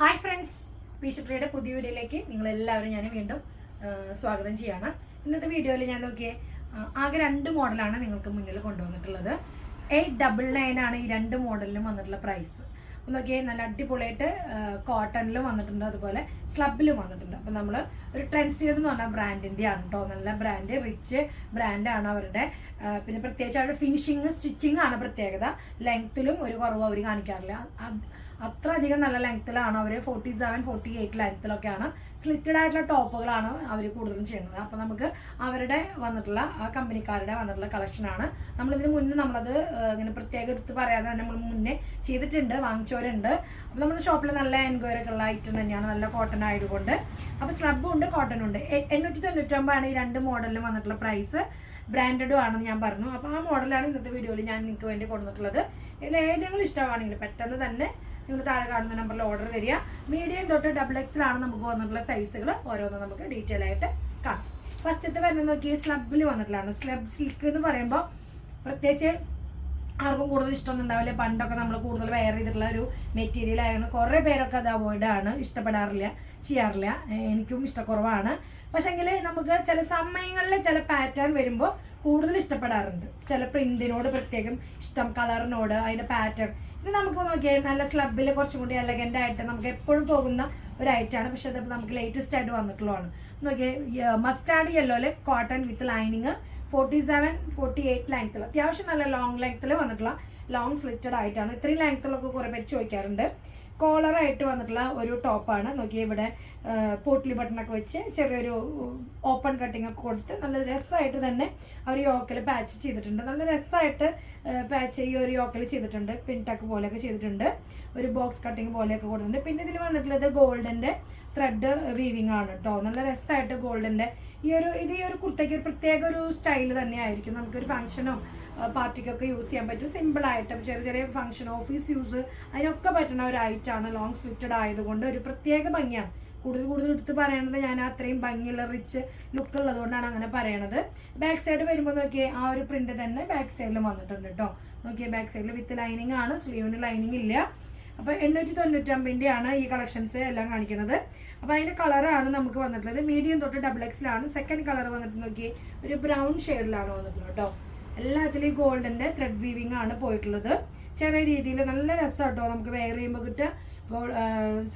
Hi friends പീശപ്രിയയുടെ പുതിയ വീഡിയോയിലേക്ക് നിങ്ങളെല്ലാവരും ഞാൻ വീണ്ടും സ്വാഗതം ചെയ്യാണ്. ഇന്നത്തെ വീഡിയോയിൽ ഞാൻ നോക്കിയേ ആകെ രണ്ട് മോഡലാണ് നിങ്ങൾക്ക് മുന്നിൽ കൊണ്ടുവന്നിട്ടുള്ളത്. എയ്റ്റ് ഡബിൾ നയൻ ആണ് ഈ രണ്ട് മോഡലിലും വന്നിട്ടുള്ള പ്രൈസ് അപ്പം നോക്കിയേ നല്ല അടിപൊളിയായിട്ട് കോട്ടണിലും വന്നിട്ടുണ്ട് അതുപോലെ സ്ലബിലും വന്നിട്ടുണ്ട്. അപ്പം നമ്മൾ ഒരു ട്രെൻസീഡ് എന്ന് പറഞ്ഞ ബ്രാൻഡിന്റെ ആണ് കേട്ടോ നല്ല ബ്രാൻഡ് റിച്ച് ബ്രാൻഡാണ് അവരുടെ. പിന്നെ പ്രത്യേകിച്ച് അവരുടെ ഫിനിഷിങ് സ്റ്റിച്ചിങ് ആണ് പ്രത്യേകത. ലെങ്ത്തിലും ഒരു കുറവ് അവർ കാണിക്കാറില്ല. അത്ര അധികം നല്ല ലെങ്ത്തിലാണ് അവർ ഫോർട്ടി സെവൻ ഫോർട്ടി എയ്റ്റ് ലെങ്ത്തിലൊക്കെയാണ് സ്ലിറ്റഡ് ആയിട്ടുള്ള ടോപ്പുകളാണ് അവർ കൂടുതലും ചെയ്യുന്നത്. അപ്പോൾ നമുക്ക് അവരുടെ വന്നിട്ടുള്ള കമ്പനിക്കാരുടെ വന്നിട്ടുള്ള കളക്ഷനാണ് നമ്മളിതിന് മുന്നേ നമ്മളത് ഇങ്ങനെ പ്രത്യേകം എടുത്ത് പറയാതെ തന്നെ നമ്മൾ മുന്നേ ചെയ്തിട്ടുണ്ട് വാങ്ങിച്ചവരുണ്ട്. അപ്പോൾ നമ്മുടെ ഷോപ്പിൽ നല്ല എൻക്വയറി ഒക്കെ ഉള്ള ഐറ്റം തന്നെയാണ്. നല്ല കോട്ടൺ ആയതുകൊണ്ട്. അപ്പോൾ സ്ലബും ഉണ്ട് കോട്ടണും ഉണ്ട്. എണ്ണൂറ്റി തൊണ്ണൂറ്റൊമ്പതാണ് ഈ രണ്ട് മോഡലിലും വന്നിട്ടുള്ള പ്രൈസ് ബ്രാൻഡഡും ആണെന്ന് ഞാൻ പറഞ്ഞു. അപ്പോൾ ആ മോഡലാണ് ഇന്നത്തെ വീഡിയോയിൽ ഞാൻ നിങ്ങൾക്ക് വേണ്ടി കൊണ്ടുവന്നിട്ടുള്ളത് ഇതിൽ ഏതെങ്കിലും ഇഷ്ടമാണെങ്കിൽ പെട്ടെന്ന് തന്നെ നിങ്ങൾ താഴെ കാണുന്ന നമ്പറിൽ ഓർഡർ തരിക മീഡിയം തൊട്ട് ഡബിൾ എക്സിലാണ് നമുക്ക് വന്നിട്ടുള്ള സൈസുകൾ ഓരോന്നും നമുക്ക് ഡീറ്റെയിൽ ആയിട്ട് കാണാം. ഫസ്റ്റത്തെ വരുന്നത് നോക്കിയാൽ സ്ലബിൽ വന്നിട്ടുള്ളതാണ്. സ്ലബ് സിൽക്ക് എന്ന് പറയുമ്പോൾ പ്രത്യേകിച്ച് ആർക്കും കൂടുതൽ ഇഷ്ടമൊന്നും ഉണ്ടാവില്ല. പണ്ടൊക്കെ നമ്മൾ കൂടുതൽ വെയർ ചെയ്തിട്ടുള്ള ഒരു മെറ്റീരിയൽ ആയതുകൊണ്ട് കുറേ പേരൊക്കെ അത് അവോയ്ഡ് ആണ് ഇഷ്ടപ്പെടാറില്ല ചെയ്യാറില്ല. എനിക്കും ഇഷ്ടക്കുറവാണ്. പക്ഷെങ്കിൽ നമുക്ക് ചില സമയങ്ങളിൽ ചില പാറ്റേൺ വരുമ്പോൾ കൂടുതൽ ഇഷ്ടപ്പെടാറുണ്ട്. ചില പ്രിന്റിനോട് പ്രത്യേകം ഇഷ്ടം കളറിനോട് അതിന്റെ പാറ്റേൺ ഇത് നമുക്ക് നോക്കിയാൽ നല്ല സ്ലബിൽ കുറച്ചും കൂടി എലഗന്റ് ആയിട്ട് നമുക്ക് എപ്പോഴും പോകുന്ന ഒരു ഐറ്റമാണ് പക്ഷേ അതിപ്പോൾ നമുക്ക് ലേറ്റസ്റ്റ് ആയിട്ട് വന്നിട്ടുള്ളതാണ്. നോക്കിയാൽ mustard യെല്ലോയിൽ cotton with lining forty seven forty eight ലെങ്ത്തിൽ അത്യാവശ്യം നല്ല ലോങ് ലെങ്ത്തിൽ വന്നിട്ടുള്ള ലോങ് സ്ലിറ്റഡ് ആയിട്ടാണ്. ഇത്രയും ലെങ്ത്തിലൊക്കെ കുറേ പേര് ചോദിക്കാറുണ്ട്. കോളറായിട്ട് വന്നിട്ടുള്ള ഒരു ടോപ്പാണ് നോക്കിയാൽ ഇവിടെ പോട്ട്ലി ബട്ടണൊക്കെ വെച്ച് ചെറിയൊരു ഓപ്പൺ കട്ടിംഗ് ഒക്കെ കൊടുത്ത് നല്ല രസമായിട്ട് തന്നെ അവർ യോക്കൽ പാച്ച് ചെയ്തിട്ടുണ്ട്. നല്ല രസമായിട്ട് പാച്ച് ഈ ഒരു യോക്കൽ ചെയ്തിട്ടുണ്ട്. പിൻടക്ക് പോലെയൊക്കെ ചെയ്തിട്ടുണ്ട്. ഒരു ബോക്സ് കട്ടിങ് പോലെയൊക്കെ കൊടുത്തിട്ടുണ്ട്. പിന്നെ ഇതിൽ വന്നിട്ടുള്ളത് ഗോൾഡിന്റെ ത്രെഡ് വീവിങ് ആണ് കേട്ടോ നല്ല രസമായിട്ട് ഗോൾഡിന്റെ ഈ ഒരു ഇത് ഈ ഒരു കുർത്തയ്ക്ക് ഒരു പ്രത്യേക ഒരു സ്റ്റൈൽ തന്നെയായിരിക്കും. നമുക്കൊരു ഫംഗ്ഷനോ പാർട്ടിക്കൊക്കെ യൂസ് ചെയ്യാൻ പറ്റും. സിമ്പിൾ ആയിട്ട് ചെറിയ ചെറിയ ഫംഗ്ഷൻ ഓഫീസ് യൂസ് അതിനൊക്കെ പറ്റുന്ന ഒരു ഐറ്റാണ് ലോങ് സ്ലിറ്റഡ് ആയതുകൊണ്ട് ഒരു പ്രത്യേക ഭംഗിയാണ്. കൂടുതൽ കൂടുതൽ എടുത്ത് പറയണത് ഞാൻ അത്രയും ഭംഗിയുള്ള റിച്ച് ലുക്ക് ഉള്ളതുകൊണ്ടാണ് അങ്ങനെ പറയണത്. ബാക്ക് സൈഡ് വരുമ്പോൾ നോക്കിയേ ആ ഒരു പ്രിന്റ് തന്നെ ബാക്ക് സൈഡിലും വന്നിട്ടുണ്ട് കേട്ടോ നോക്കിയേ ബാക്ക് സൈഡിൽ വിത്ത് ലൈനിങ് ആണ്. സ്ലീവിന് ലൈനിങ് ഇല്ല. അപ്പോൾ എണ്ണൂറ്റി തൊണ്ണൂറ്റമ്പതിന്റെ ആണ് ഈ കളക്ഷൻസ് എല്ലാം കാണിക്കുന്നത്. അപ്പോൾ അതിന്റെ കളറാണ് നമുക്ക് വന്നിട്ടുള്ളത്. മീഡിയം തൊട്ട് ഡബിൾ എക്സിലാണ് സെക്കൻഡ് കളർ വന്നിട്ട് നോക്കി. ഒരു ബ്രൗൺ ഷെയ്ഡിലാണ് വന്നിട്ടുള്ളത് കേട്ടോ എല്ലാത്തിലും ഗോൾഡിന്റെ ത്രെഡ് വീവിംഗ് ആണ് പോയിട്ടുള്ളത്. ചെറിയ രീതിയിൽ നല്ല രസം കേട്ടോ നമുക്ക് വെയർ ചെയ്യുമ്പോൾ കിട്ടുക. ഗോൾ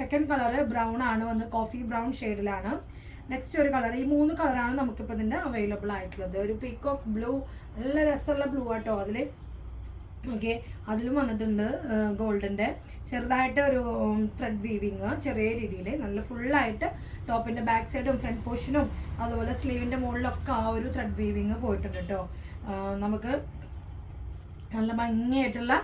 സെക്കൻഡ് കളർ ബ്രൗൺ ആണ് വന്ന് കോഫി ബ്രൗൺ ഷെയ്ഡിലാണ് നെക്സ്റ്റ് ഒരു കളർ ഈ മൂന്ന് കളറാണ് നമുക്കിപ്പോൾ ഇതിന്റെ അവൈലബിൾ ആയിട്ടുള്ളത്. ഒരു പീക്കോക്ക് ബ്ലൂ നല്ല രസമുള്ള ബ്ലൂ ആട്ടോ അതിൽ ഓക്കെ അതിലും വന്നിട്ടുണ്ട് ഗോൾഡിന്റെ ചെറുതായിട്ട് ഒരു ത്രെഡ് വീവിങ് ചെറിയ രീതിയിൽ നല്ല ഫുള്ളായിട്ട് ടോപ്പിന്റെ ബാക്ക് സൈഡും ഫ്രണ്ട് പോർഷനും അതുപോലെ സ്ലീവിന്റെ മുകളിലൊക്കെ ആ ഒരു ത്രെഡ് വീവിങ് പോയിട്ടുണ്ട് കേട്ടോ നമുക്ക് നല്ല ഭംഗിയായിട്ടുള്ള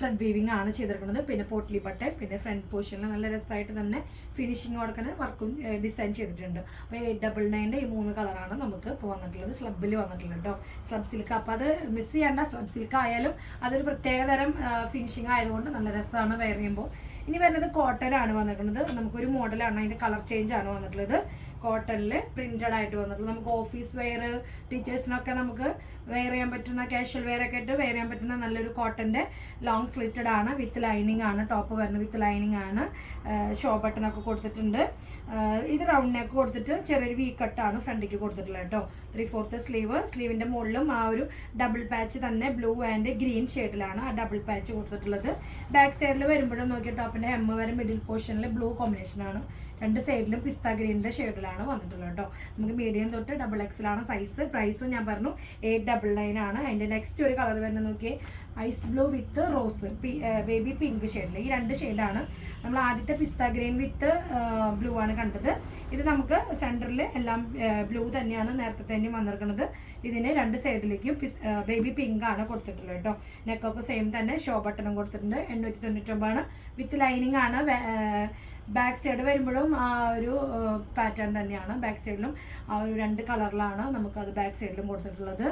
ത്രെഡ് വീവിംഗ് ആണ് ചെയ്തിരിക്കുന്നത്. പിന്നെ പോട്ട്ലി ബട്ടൺ പിന്നെ ഫ്രണ്ട് പോർഷനിൽ നല്ല രസമായിട്ട് തന്നെ ഫിനിഷിംഗ് കൊടുക്കുന്ന വർക്കും ഡിസൈൻ ചെയ്തിട്ടുണ്ട്. അപ്പോൾ എയ്റ്റ് ഡബിൾ നയന്റെ ഈ മൂന്ന് കളറാണ് നമുക്ക് ഇപ്പോൾ വന്നിട്ടുള്ളത്. സ്ലബിൽ വന്നിട്ടുള്ളത് കേട്ടോ സ്ലബ് സിൽക്ക് അപ്പോൾ അത് മിസ് ചെയ്യേണ്ട. സ്ലബ് സിൽക്ക് ആയാലും അതൊരു പ്രത്യേക തരം ഫിനിഷിംഗ് ആയതുകൊണ്ട് നല്ല രസമാണ് വെയർ ചെയ്യുമ്പോൾ. ഇനി വരുന്നത് കോട്ടൺ ആണ് വന്നിട്ടുള്ളത്. നമുക്കൊരു മോഡലാണ് അതിന്റെ കളർ ചേഞ്ച് ആണ് വന്നിട്ടുള്ളത്. കോട്ടണിൽ പ്രിന്റഡ് ആയിട്ട് വന്നിട്ടുള്ളത് നമുക്ക് ഓഫീസ് വെയർ ടീച്ചേഴ്സിനൊക്കെ നമുക്ക് വെയർ ചെയ്യാൻ പറ്റുന്ന കാഷ്വൽ വെയർ ഒക്കെ ഇട്ട് വെയർ ചെയ്യാൻ പറ്റുന്ന നല്ലൊരു കോട്ടന്റെ ലോങ് സ്ലിറ്റഡ് ആണ് വിത്ത് ലൈനിങ് ആണ് ടോപ്പ് വരുന്നത് വിത്ത് ലൈനിങ് ആണ്. ഷോ ബട്ടണൊക്കെ കൊടുത്തിട്ടുണ്ട്. ഇത് റൗണ്ട് നെക്ക് കൊടുത്തിട്ട് ചെറിയൊരു വി കട്ടാണ് ഫ്രണ്ടിലേക്ക് കൊടുത്തിട്ടുള്ളത് കേട്ടോ. ത്രീ ഫോർത്ത് സ്ലീവ് സ്ലീവിന്റെ മുകളിലും ആ ഒരു ഡബിൾ പാച്ച് തന്നെ ബ്ലൂ ആൻഡ് ഗ്രീൻ ഷെയ്ഡിലാണ് ആ ഡബിൾ പാച്ച് കൊടുത്തിട്ടുള്ളത്. ബാക്ക് സൈഡിൽ വരുമ്പോഴും നോക്കിയ ടോപ്പിന്റെ എം വരെ മിഡിൽ പോർഷനിൽ ബ്ലൂ കോമ്പിനേഷനാണ് രണ്ട് സൈഡിലും പിസ്ത ഗ്രീനിന്റെ ഷെയ്ഡിലാണ് വന്നിട്ടുള്ളത് കേട്ടോ. നമുക്ക് മീഡിയം തൊട്ട് ഡബിൾ എക്സിലാണ് സൈസ് പ്രൈസും ഞാൻ പറഞ്ഞു എയ്റ്റ് ഡബിൾ നയൻ ആണ്. അതിന്റെ നെക്സ്റ്റ് ഒരു കളർ വരുന്നത് നോക്കിയേ ice blue with rose baby pink ഷെയ്ഡിൽ ഈ രണ്ട് ഷെയ്ഡാണ് നമ്മൾ ആദ്യത്തെ പിസ്ത ഗ്രീൻ വിത്ത് ബ്ലൂ ആണ് കണ്ടത്. ഇത് നമുക്ക് സെന്ററിൽ എല്ലാം ബ്ലൂ തന്നെയാണ് നേരത്തെ തന്നെ വന്നിരിക്കുന്നത്. ഇതിന് രണ്ട് സൈഡിലേക്കും ബേബി പിങ്ക് ആണ് കൊടുത്തിട്ടുള്ളത് കേട്ടോ. നെക്കൊക്കെ സെയിം തന്നെ. ഷോ ബട്ടണും കൊടുത്തിട്ടുണ്ട്. എണ്ണൂറ്റി തൊണ്ണൂറ്റൊമ്പതാണ്. വിത്ത് ലൈനിങ് ആണ് ബാക്ക് സൈഡ് വരുമ്പോഴും ആ ഒരു പാറ്റേൺ തന്നെയാണ്. ബാക്ക് സൈഡിലും ആ ഒരു രണ്ട് കളറിലാണ് നമുക്കത് ബാക്ക് സൈഡിലും കൊടുത്തിട്ടുള്ളത്.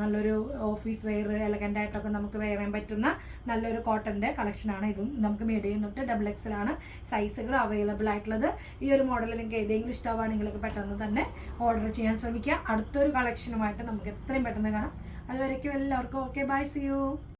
നല്ലൊരു ഓഫീസ് വെയർ എലഗന്റ് ആയിട്ടൊക്കെ നമുക്ക് വെയർ പറ്റുന്ന നല്ലൊരു കോട്ടന്റെ കളക്ഷനാണ് ഇതും. നമുക്ക് മീഡിയം തൊട്ട് ഡബിൾ എക്സിലാണ് സൈസുകൾ അവൈലബിൾ ആയിട്ടുള്ളത്. ഈ ഒരു മോഡൽ നിങ്ങൾക്ക് ഏതെങ്കിലും ഇഷ്ടമാണെങ്കിലൊക്കെ പെട്ടെന്ന് തന്നെ ഓർഡർ ചെയ്യാൻ ശ്രമിക്കുക. അടുത്തൊരു കളക്ഷനുമായിട്ട് നമുക്ക് എത്രയും പെട്ടെന്ന് കാണാം. അതുവരേക്കും എല്ലാവർക്കും ഓക്കെ ബൈ സി യു